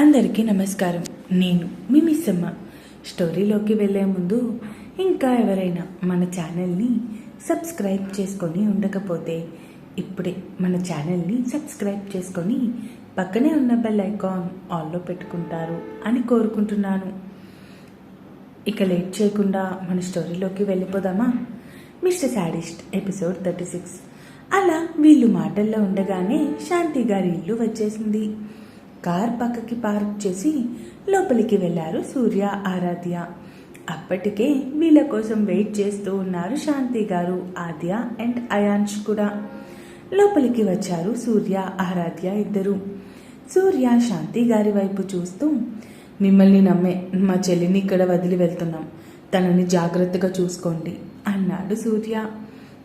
అందరికీ నమస్కారం. నేను మీ మిస్సమ్మ. స్టోరీలోకి వెళ్ళే ముందు ఇంకా ఎవరైనా మన ఛానల్ని సబ్స్క్రైబ్ చేసుకొని ఉండకపోతే ఇప్పుడే మన ఛానల్ని సబ్స్క్రైబ్ చేసుకొని పక్కనే ఉన్న బెల్ ఐకాన్ ఆల్లో పెట్టుకుంటారు అని కోరుకుంటున్నాను. ఇక లేట్ చేయకుండా మన స్టోరీలోకి వెళ్ళిపోదామా? Mister sadist episode thirty six. అలా వీళ్ళు మాటల్లో ఉండగానే శాంతి గారి ఇల్లు వచ్చేసింది. కార్ పక్కకి పార్క్ చేసి లోపలికి వెళ్ళారు సూర్య ఆరాధ్య. అప్పటికే వీళ్ళ కోసం వెయిట్ చేస్తూ ఉన్నారు శాంతి గారు ఆద్య అండ్ అయాన్ష్ కూడా. లోపలికి వచ్చారు సూర్య ఆరాధ్య ఇద్దరు. సూర్య శాంతి గారి వైపు చూస్తూ మిమ్మల్ని నమ్మే మా చెల్లిని ఇక్కడ వదిలి వెళ్తున్నాం. తనని జాగ్రత్తగా చూసుకోండి అన్నాడు సూర్య.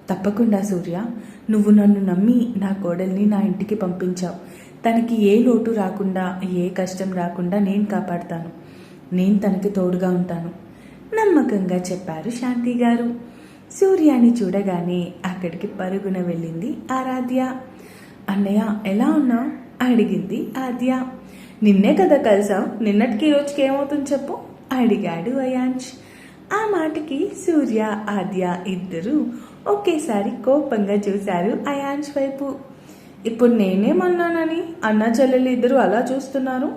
తప్పకుండా సూర్య. నువ్వు నన్ను నమ్మి నా కోడల్ని నా ఇంటికి పంపించావు. తనకి ఏ లోటు రాకుండా ఏ కష్టం రాకుండా నేను కాపాడతాను. నేను తనకి తోడుగా ఉంటాను. నమ్మకంగా చెప్పారు శాంతి గారు. సూర్యాని చూడగానే అక్కడికి పరుగున వెళ్ళింది ఆరాధ్య. అన్నయ్య ఎలా ఉన్నావు అడిగింది ఆద్య. నిన్నే కదా కలిసావు నిన్నటికి రోజుకి ఏమవుతుంది చెప్పు? అడిగాడు అయాంష్. ఆ మాటకి సూర్య ఆద్య ఇద్దరు ఒకేసారి కోపంగా చూశారు అయాంష్ వైపు. ఇప్పుడు నేనేమన్నానని అన్న చెల్లెలు ఇద్దరు అలా చూస్తున్నారు?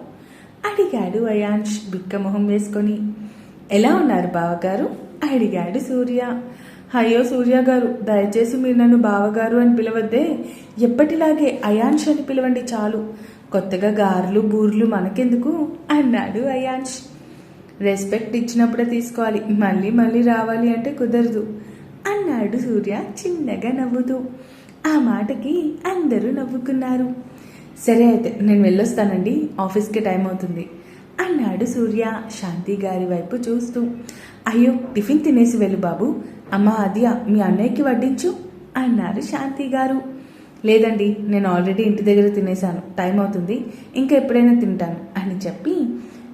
అడిగాడు అయాంష్ బిక్కమొహం వేసుకొని. ఎలా ఉన్నారు బావగారు? అడిగాడు సూర్య. అయ్యో సూర్య గారు దయచేసి మీరు నన్ను బావగారు అని పిలవద్దే. ఎప్పటిలాగే అయాంష్ అని పిలవండి చాలు. కొత్తగా గారెలు బూర్లు మనకెందుకు? అన్నాడు అయాంష్. రెస్పెక్ట్ ఇచ్చినప్పుడే తీసుకోవాలి. మళ్ళీ మళ్ళీ రావాలి అంటే కుదరదు అన్నాడు సూర్య చిన్నగా నవ్వుతూ. ఆ మాటకి అందరూ నవ్వుకున్నారు. సరే అయితే నేను వెళ్ళొస్తానండి. ఆఫీస్కి టైం అవుతుంది. అన్నాడు సూర్య శాంతి గారి వైపు చూస్తూ. అయ్యో టిఫిన్ తినేసి వెళ్ళు బాబు. అమ్మ అది మీ అన్నయ్యకి వడ్డించు అన్నారు శాంతి గారు. లేదండి నేను ఆల్రెడీ ఇంటి దగ్గర తినేశాను. టైం అవుతుంది. ఇంకా ఎప్పుడైనా తింటాను అని చెప్పి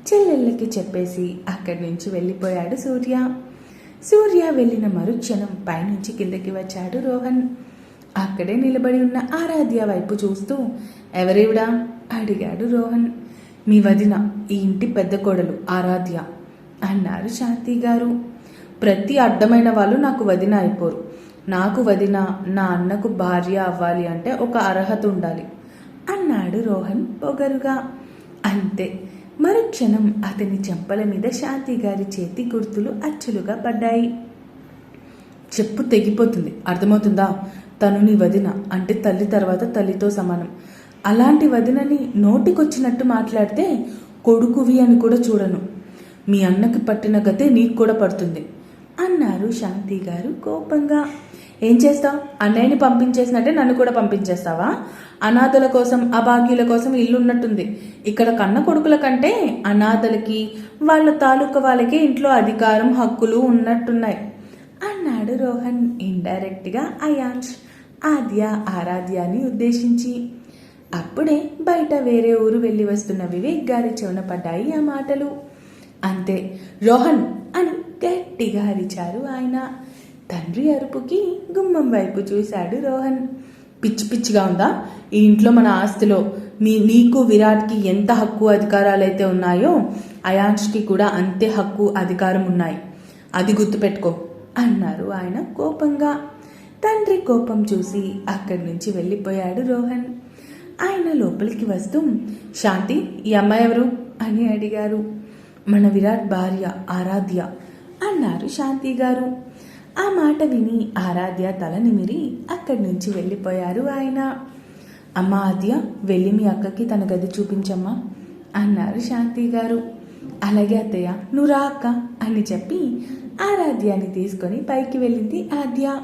చెల్లెళ్ళకి చెప్పేసి అక్కడి నుంచి వెళ్ళిపోయాడు సూర్య. సూర్య వెళ్ళిన మరుక్షణం పైనుంచి కిందకి వచ్చాడు రోహన్. అక్కడే నిలబడి ఉన్న ఆరాధ్య వైపు చూస్తూ ఎవరివిడా? అడిగాడు రోహన్. మీ వదిన ఈ ఇంటి పెద్ద కోడలు ఆరాధ్య అన్నారు శాంతి గారు. ప్రతి అడ్డమైన వాళ్ళు నాకు వదిన అయిపోరు. నాకు వదిన నా అన్నకు భార్య అవ్వాలి అంటే ఒక అర్హత ఉండాలి అన్నాడు రోహన్ పొగరుగా. అంతే. మరుక్షణం అతని చెంపల మీద శాంతి గారి చేతి గుర్తులు అచ్చులుగా పడ్డాయి. చెప్పు తెగిపోతుంది. అర్థమవుతుందా? తను నీ వదిన అంటే తల్లి తర్వాత తల్లితో సమానం. అలాంటి వదినని నోటికొచ్చినట్టు మాట్లాడితే కొడుకువి అని కూడా చూడను. మీ అన్నకి పట్టిన గతే నీకు కూడా పడుతుంది. అన్నారు శాంతి గారు కోపంగా. ఏం చేస్తావు? అన్నయ్యని పంపించేసినట్టే నన్ను కూడా పంపించేస్తావా? అనాథల కోసం అభాగ్యుల కోసం ఇల్లు ఉన్నట్టుంది ఇక్కడ కన్న కొడుకుల కంటే అనాథలకి వాళ్ళ తాలూకా వాళ్ళకే ఇంట్లో అధికారం హక్కులు ఉన్నట్టున్నాయి. అన్నాడు రోహన్. ఇండైరెక్ట్గా అయాన్స్ ఆద్య ఆరాధ్యాన్ని ఉద్దేశించి. అప్పుడే బయట వేరే ఊరు వెళ్ళి వస్తున్న వివేక్ గారి చెవున పడ్డాయి ఆ మాటలు. అంతే రోహన్ అని గట్టిగా అరిచారు ఆయన. తండ్రి అరుపుకి గుమ్మం వైపు చూశాడు రోహన్. పిచ్చి పిచ్చిగా ఉందా? ఈ ఇంట్లో మన ఆస్తిలో మీ నీకు విరాట్కి ఎంత హక్కు అధికారాలు అయితే ఉన్నాయో అయాంష్కి కూడా అంతే హక్కు అధికారం ఉన్నాయి. అది గుర్తుపెట్టుకో అన్నారు ఆయన కోపంగా. తండ్రి కోపం చూసి అక్కడి నుంచి వెళ్ళిపోయాడు రోహన్. ఆయన లోపలికి వస్తూ శాంతి ఈ అమ్మాయి ఎవరు? అని అడిగారు. మన విరాట్ భార్య ఆరాధ్య అన్నారు శాంతి గారు. ఆ మాట విని ఆరాధ్య తల నిమిరి అక్కడి నుంచి వెళ్ళిపోయారు ఆయన. అమ్మ ఆద్య వెళ్ళి మీ అక్కకి తన గది చూపించమ్మా అన్నారు శాంతి గారు. అలాగే అత్తయ్య నువ్వు రా అక్క అని చెప్పి ఆరాధ్యాన్ని తీసుకొని పైకి వెళ్ళింది ఆద్య.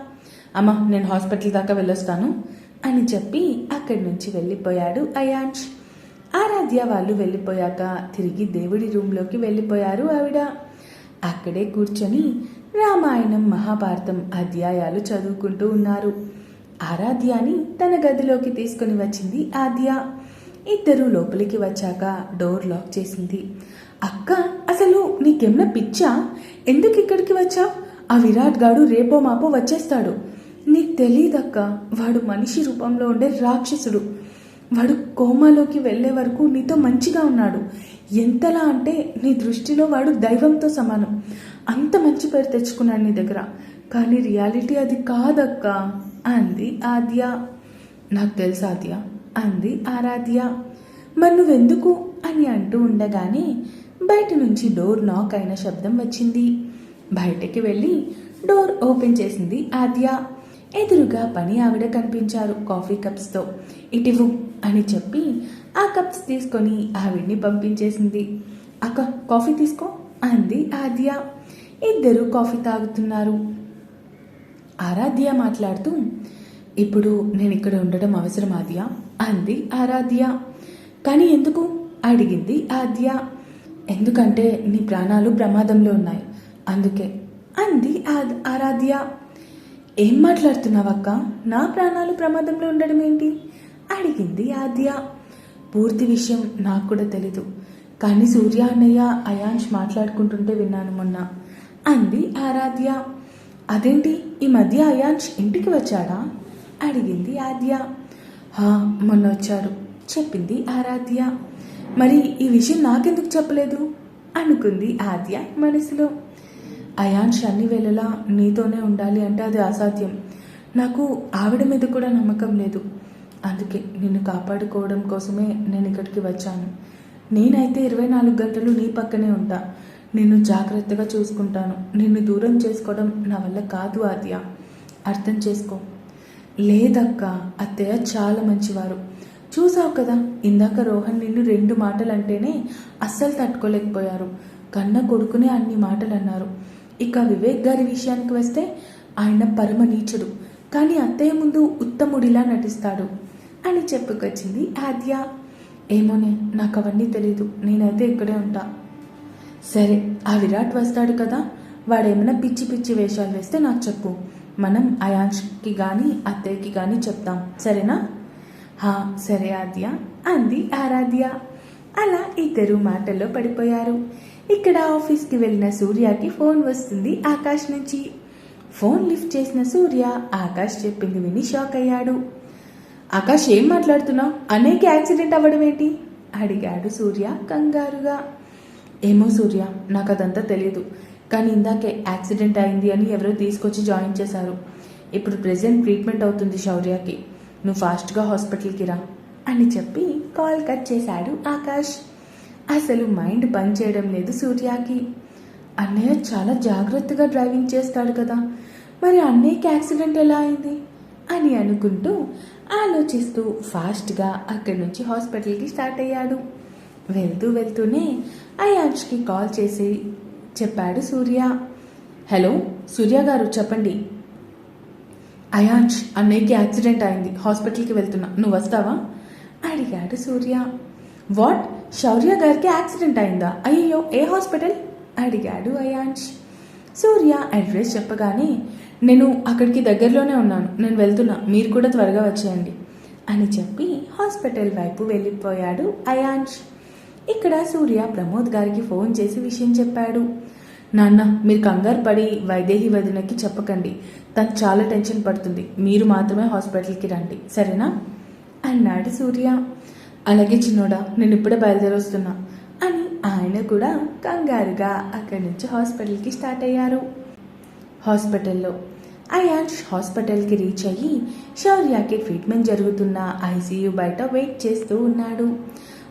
అమ్మ నేను హాస్పిటల్ దాకా వెళ్ళొస్తాను అని చెప్పి అక్కడి నుంచి వెళ్ళిపోయాడు అయాంష్ ఆరాధ్య వాళ్ళు వెళ్ళిపోయాక తిరిగి దేవుడి రూమ్లోకి వెళ్ళిపోయారు ఆవిడ. అక్కడే కూర్చొని రామాయణం మహాభారతం అధ్యాయాలు చదువుకుంటూ ఉన్నారు. ఆరాధ్యాని తన గదిలోకి తీసుకుని వచ్చింది ఆద్య. ఇద్దరు లోపలికి వచ్చాక డోర్ లాక్ చేసింది. అక్క అసలు నీకేమన్నా పిచ్చా? ఎందుకు ఇక్కడికి వచ్చావు? ఆ విరాట్ గాడు రేపో మాపో వచ్చేస్తాడు. నీకు తెలియదక్క వాడు మనిషి రూపంలో ఉండే రాక్షసుడు. వాడు కోమాలోకి వెళ్ళే వరకు నీతో మంచిగా ఉన్నాడు. ఎంతలా అంటే నీ దృష్టిలో వాడు దైవంతో సమానం. అంత మంచి పేరు తెచ్చుకున్నాడు నీ దగ్గర. కానీ రియాలిటీ అది కాదక్క అంది ఆద్య. నాకు తెలుసు ఆద్య అంది ఆరాధ్య. మరి నువ్వెందుకు? అని అంటూ ఉండగానే బయట నుంచి డోర్ నాక్ అయిన శబ్దం వచ్చింది. బయటకి వెళ్ళి డోర్ ఓపెన్ చేసింది ఆద్య. ఎదురుగా పని ఆవిడ కనిపించారు కాఫీ కప్స్తో. ఇటివు అని చెప్పి ఆ కప్స్ తీసుకొని ఆవిడ్ని పంపించేసింది. అక్క కాఫీ తీసుకో అంది ఆద్య. ఇద్దరు కాఫీ తాగుతున్నారు. ఆరాధ్య మాట్లాడుతూ ఇప్పుడు నేను ఇక్కడ ఉండడం అవసరం ఆద్య అంది ఆరాధ్య. కానీ ఎందుకు? అడిగింది ఆద్య. ఎందుకంటే నీ ప్రాణాలు ప్రమాదంలో ఉన్నాయి అందుకే అంది ఆరాధ్య. ఏం మాట్లాడుతున్నావక్క? నా ప్రాణాలు ప్రమాదంలో ఉండడం ఏంటి? అడిగింది ఆద్య. పూర్తి విషయం నాకు కూడా తెలీదు. కానీ సూర్య అన్నయ్య అయాంష్ మాట్లాడుకుంటుంటే విన్నాను మొన్న అంది ఆరాధ్య. అదేంటి? ఈ మధ్య అయాంష్ ఇంటికి వచ్చాడా? అడిగింది ఆద్య. హా మొన్న వచ్చారు చెప్పింది ఆరాధ్య. మరి ఈ విషయం నాకెందుకు చెప్పలేదు? అనుకుంది ఆద్య మనసులో. అయాన్షి అన్ని వేళలా నీతోనే ఉండాలి అంటే అది అసాధ్యం. నాకు ఆవిడ మీద కూడా నమ్మకం లేదు. అందుకే నిన్ను కాపాడుకోవడం కోసమే నేను ఇక్కడికి వచ్చాను. నేనైతే ఇరవై నాలుగు గంటలు నీ పక్కనే ఉంటా. నిన్ను జాగ్రత్తగా చూసుకుంటాను. నిన్ను దూరం చేసుకోవడం నా వల్ల కాదు ఆద్య. అర్థం చేసుకో. లేదక్క అత్తయ్య చాలా మంచివారు. చూసావు కదా ఇందాక రోహన్ నిన్ను రెండు మాటలు అంటేనే అస్సలు తట్టుకోలేకపోయారు. కన్న కొడుకునే అన్ని మాటలు అన్నారు ఇక వివేక్ గారి విషయానికి వస్తే ఆయన పరమ నీచుడు. కానీ అత్తయ్య ముందు ఉత్తముడిలా నటిస్తాడు అని చెప్పుకొచ్చింది ఆద్య. ఏమోనే నాకు అవన్నీ తెలీదు. నేనైతే ఇక్కడే ఉంటా. సరే ఆ విరాట్ వస్తాడు కదా. వాడేమైనా పిచ్చి పిచ్చి వేషాలు వేస్తే నాకు చెప్పు. మనం అయాంష్కి కానీ అత్తయ్యకి కానీ చెప్తాం. సరేనా? హా సరే ఆద్య అంది ఆరాధ్య. అలా ఇద్దరు మాటల్లో పడిపోయారు. ఇక్కడ ఆఫీస్కి వెళ్ళిన సూర్యకి ఫోన్ వస్తుంది ఆకాష్ నుంచి. ఫోన్ లిఫ్ట్ చేసిన సూర్య ఆకాష్ చెప్పింది విని షాక్ అయ్యాడు. ఆకాష్ ఏం మాట్లాడుతున్నావు? అనేక యాక్సిడెంట్ అవ్వడం ఏంటి? అడిగాడు సూర్య కంగారుగా. ఏమో సూర్య నాకు అదంతా తెలియదు కానీ ఇందాకే యాక్సిడెంట్ అయింది అని ఎవరో తీసుకొచ్చి జాయిన్ చేశారు. ఇప్పుడు ప్రెసెంట్ ట్రీట్మెంట్ అవుతుంది శౌర్యకి. నువ్వు ఫాస్ట్గా హాస్పిటల్కి రా అని చెప్పి కాల్ కట్ చేశాడు ఆకాష్. అసలు మైండ్ పనిచేయడం లేదు సూర్యకి. అన్నయ్య చాలా జాగ్రత్తగా డ్రైవింగ్ చేస్తాడు కదా. మరి అన్నయ్యకి యాక్సిడెంట్ ఎలా అయింది? అని అనుకుంటూ ఆలోచిస్తూ ఫాస్ట్గా అక్కడి నుంచి హాస్పిటల్కి స్టార్ట్ అయ్యాడు. వెళ్తూ వెళ్తూనే అయాన్ష్కి కాల్ చేసి చెప్పాడు సూర్య. హలో సూర్య గారు చెప్పండి. అయాన్ష్ అన్నయ్యకి యాక్సిడెంట్ అయింది. హాస్పిటల్కి వెళ్తున్నా. నువ్వు వస్తావా? అడిగాడు సూర్య. వాట్? శౌర్య గారికి యాక్సిడెంట్ అయిందా? అయ్యో ఏ హాస్పిటల్? అడిగాడు అయాంష్. సూర్య అడ్రస్ చెప్పగానే నేను అక్కడికి దగ్గరలోనే ఉన్నాను. నేను వెళ్తున్నా. మీరు కూడా త్వరగా వచ్చేయండి అని చెప్పి హాస్పిటల్ వైపు వెళ్ళిపోయాడు అయాన్ష్ ఇక్కడ సూర్య ప్రమోద్ గారికి ఫోన్ చేసి విషయం చెప్పాడు. నాన్న మీరు కంగారు పడి వైదేహి వదినకి చెప్పకండి. తను చాలా టెన్షన్ పడుతుంది. మీరు మాత్రమే హాస్పిటల్కి రండి. సరేనా? అన్నాడు సూర్య. అలాగే చిన్నోడా నేను ఇప్పుడే బయలుదేరి వస్తున్నా అని ఆయన కూడా కంగారుగా అక్కడి నుంచి హాస్పిటల్కి స్టార్ట్ అయ్యారు. హాస్పిటల్లో అయాన్ష్ హాస్పిటల్కి రీచ్ అయ్యి శౌర్యకి ట్రీట్మెంట్ జరుగుతున్న ఐసీయూ బయట వెయిట్ చేస్తూ ఉన్నాడు.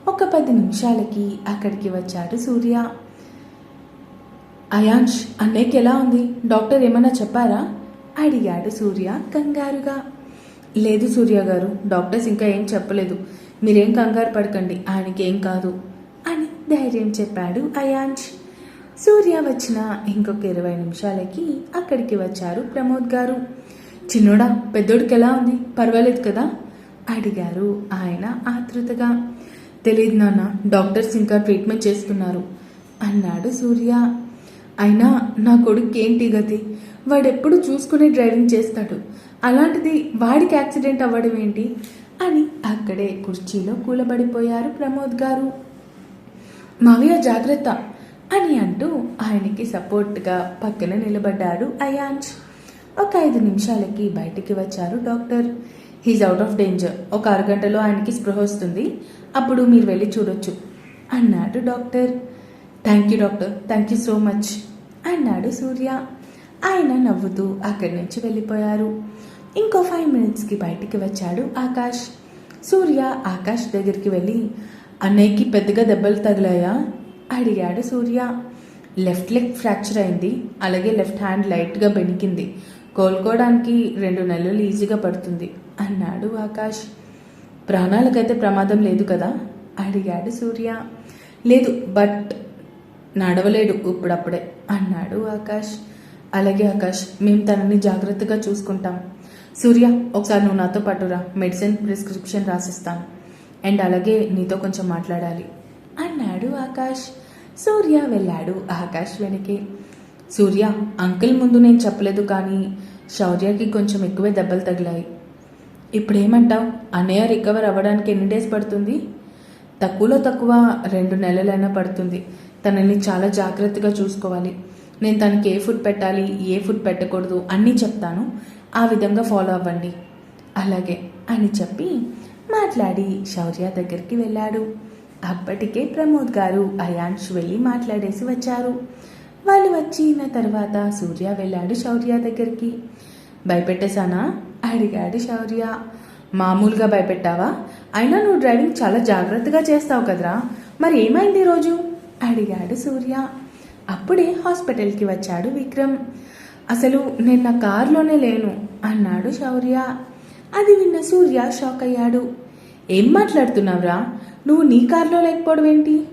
ఒక పది నిమిషాలకి అక్కడికి వచ్చాడు సూర్య. అయాన్ష్ అన్నయ్యకి ఎలా ఉంది? డాక్టర్ ఏమైనా చెప్పారా? అడిగాడు సూర్య కంగారుగా. లేదు సూర్య గారు డాక్టర్స్ ఇంకా ఏం చెప్పలేదు. మీరేం కంగారు పడకండి ఆయనకేం కాదు అని ధైర్యం చెప్పాడు అయాంచ్ సూర్య వచ్చిన ఇంకొక ఇరవై నిమిషాలకి అక్కడికి వచ్చారు ప్రమోద్ గారు. చిన్నోడా పెద్దోడికి ఎలా ఉంది? పర్వాలేదు కదా? అడిగారు ఆయన ఆతృతగా. తెలియదు నాన్న డాక్టర్స్ ఇంకా ట్రీట్మెంట్ చేస్తున్నారు అన్నాడు సూర్య. అయినా నా కొడుకు ఏంటి గతి? వాడెప్పుడు చూసుకునే డ్రైవింగ్ చేస్తాడు. అలాంటిది వాడికి యాక్సిడెంట్ అవ్వడం ఏంటి? అని అక్కడే కుర్చీలో కూలబడిపోయారు ప్రమోద్ గారు. మావయ్య జాగ్రత్త అని అంటూ ఆయనకి సపోర్ట్గా పక్కన నిలబడ్డాడు అయాంచ్ ఒక ఐదు నిమిషాలకి బయటికి వచ్చారు doctor. He's out of danger ఒక అరగంటలో ఆయనకి స్పృహ వస్తుంది. అప్పుడు మీరు వెళ్ళి చూడొచ్చు అన్నాడు doctor. Thank you doctor. Thank you so much అన్నాడు సూర్య. ఆయన నవ్వుతూ అక్కడి నుంచి వెళ్ళిపోయారు. ఇంకో ఫైవ్ మినిట్స్కి బయటికి వచ్చాడు ఆకాష్. సూర్య ఆకాష్ దగ్గరికి వెళ్ళి అన్నయ్యకి పెద్దగా దెబ్బలు తగిలాయా? అడిగాడు సూర్య. లెఫ్ట్ లెగ్ ఫ్రాక్చర్ అయింది. అలాగే లెఫ్ట్ హ్యాండ్ లైట్గా బెణికింది. కోలుకోవడానికి రెండు నెలలు ఈజీగా పడుతుంది అన్నాడు ఆకాష్. ప్రాణాలకైతే ప్రమాదం లేదు కదా? అడిగాడు సూర్య. లేదు బట్ నడవలేడు ఇప్పుడప్పుడే అన్నాడు ఆకాష్. అలాగే ఆకాష్ మేము తనని జాగ్రత్తగా చూసుకుంటాం. సూర్య ఒకసారి నువ్వు నాతో పాటురా మెడిసిన్ ప్రిస్క్రిప్షన్ రాసిస్తాను. అండ్ అలాగే నీతో కొంచెం మాట్లాడాలి అన్నాడు ఆకాష్. సూర్య వెళ్ళాడు ఆకాష్ వెనకే. సూర్య అంకుల్ ముందు నేను చెప్పలేదు కానీ శౌర్యకి కొంచెం ఎక్కువే దెబ్బలు తగిలాయి. ఇప్పుడేమంటావు? అన్నయ్య రికవర్ అవ్వడానికి ఎన్ని డేస్ పడుతుంది? తక్కువలో తక్కువ రెండు నెలలైనా పడుతుంది. తనని చాలా జాగ్రత్తగా చూసుకోవాలి. నేను తనకి ఏ ఫుడ్ పెట్టాలి ఏ ఫుడ్ పెట్టకూడదు అన్నీ చెప్తాను. ఆ విధంగా ఫాలో అవ్వండి. అలాగే అని చెప్పి మాట్లాడి శౌర్య దగ్గరికి వెళ్ళాడు. అప్పటికే ప్రమోద్ గారు అయాన్ష్ వెళ్ళి మాట్లాడేసి వచ్చారు. వాళ్ళు వచ్చిన తర్వాత సూర్య వెళ్ళాడు శౌర్య దగ్గరికి. భయపెట్టేశానా? అడిగాడు శౌర్య. మామూలుగా భయపెట్టావా? అయినా నువ్వు డ్రైవింగ్ చాలా జాగ్రత్తగా చేస్తావు కదరా. మరి ఏమైంది రోజు? అడిగాడు సూర్య. అప్పుడే హాస్పిటల్కి వచ్చాడు విక్రమ్. అసలు నేను నా కారులోనే లేను అన్నాడు శౌర్య. అది విన్న సూర్య షాక్ అయ్యాడు. ఏం మాట్లాడుతున్నావురా? నువ్వు నీ కారులో లేకపోవడం ఏంటి?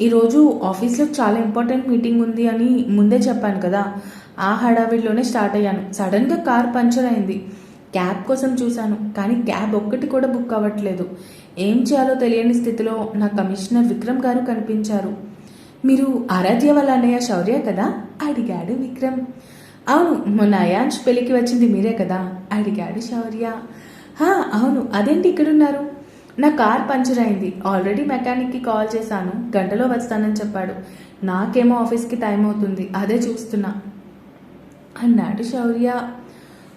ఈరోజు ఆఫీస్లో చాలా ఇంపార్టెంట్ మీటింగ్ ఉంది అని ముందే చెప్పాను కదా. ఆ హడావిడిలోనే స్టార్ట్ అయ్యాను. సడన్గా కార్ పంచర్ అయింది. క్యాబ్ కోసం చూశాను కానీ క్యాబ్ ఒక్కటి కూడా బుక్ అవ్వట్లేదు. ఏం చేయాలో తెలియని స్థితిలో నా కమిషనర్ విక్రమ్ గారు కనిపించారు. మీరు ఆరాధ్య వాళ్ళ అన్నయ్య శౌర్య కదా? అడిగాడు విక్రమ్. అవును మొన్న అయాంష్ పెళ్ళికి వచ్చింది మీరే కదా? అడిగాడు శౌర్య. హా అవును అదేంటి ఇక్కడున్నారు? నా కార్ పంచర్ అయింది. ఆల్రెడీ మెకానిక్కి కాల్ చేశాను. గంటలో వస్తానని చెప్పాడు. నాకేమో ఆఫీస్కి టైం అవుతుంది. అదే చూస్తున్నా. అన్నాడు శౌర్య.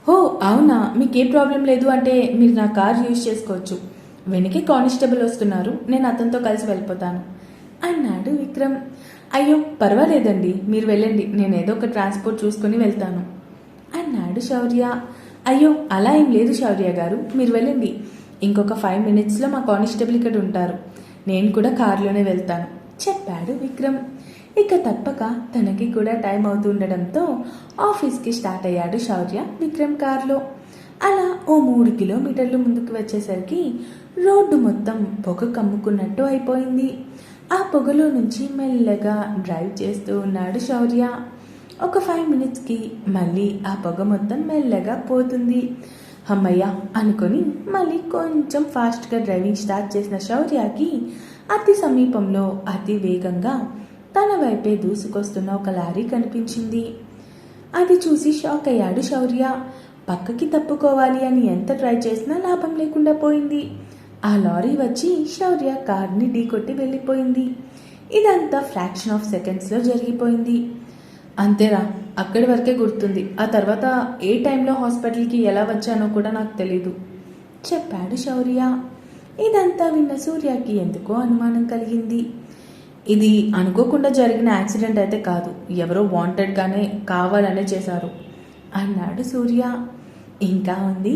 హో అవునా? మీకే ప్రాబ్లం లేదు అంటే మీరు నా కార్ యూజ్ చేసుకోవచ్చు. వెనకే కానిస్టేబుల్ వస్తున్నారు. నేను అతనితో కలిసి వెళ్ళిపోతాను. అన్నాడు విక్రమ్. అయ్యో పర్వాలేదండి. మీరు వెళ్ళండి. నేను ఏదో ఒక ట్రాన్స్పోర్ట్ చూసుకుని వెళ్తాను. అన్నాడు శౌర్య. అయ్యో అలా ఏం లేదు శౌర్య గారు. మీరు వెళ్ళండి. ఇంకొక ఫైవ్ మినిట్స్లో మా కానిస్టేబుల్ ఇక్కడ ఉంటారు. నేను కూడా కారులోనే వెళ్తాను చెప్పాడు విక్రమ్. ఇక తప్పక తనకి కూడా టైం అవుతుండడంతో ఆఫీస్కి స్టార్ట్ అయ్యాడు శౌర్య విక్రమ్ కారులో. అలా ఓ మూడు కిలోమీటర్లు ముందుకు వచ్చేసరికి రోడ్డు మొత్తం పొగ కమ్ముకున్నట్టు అయిపోయింది. ఆ పొగలో నుంచి మెల్లగా డ్రైవ్ చేస్తూ ఉన్నాడు శౌర్య. ఒక ఫైవ్ మినిట్స్కి మళ్ళీ ఆ పొగ మొత్తం మెల్లగా పోతుంది. అమ్మయ్య అనుకొని మళ్ళీ కొంచెం ఫాస్ట్గా డ్రైవింగ్ స్టార్ట్ చేసిన శౌర్యకి అతి సమీపంలో అతి వేగంగా తన వైపే దూసుకొస్తున్న ఒక లారీ కనిపించింది. అది చూసి షాక్ అయ్యాడు శౌర్య. పక్కకి తప్పుకోవాలి అని ఎంత ట్రై చేసినా లాభం లేకుండా పోయింది. ఆ లారీ వచ్చి శౌర్య కార్ని ఢీకొట్టి వెళ్ళిపోయింది. ఇదంతా ఫ్రాక్షన్ ఆఫ్ సెకండ్స్లో జరిగిపోయింది. అంతేరా అక్కడి వరకే గుర్తుంది. ఆ తర్వాత ఏ టైంలో హాస్పిటల్కి ఎలా వచ్చానో కూడా నాకు తెలీదు. చెప్పాడు శౌర్య. ఇదంతా విన్న సూర్యకి ఎందుకో అనుమానం కలిగింది. ఇది అనుకోకుండా జరిగిన యాక్సిడెంట్ అయితే కాదు ఎవరో వాంటెడ్గానే కావాలనే చేశారు అన్నాడు సూర్య. ఇంకా ఉంది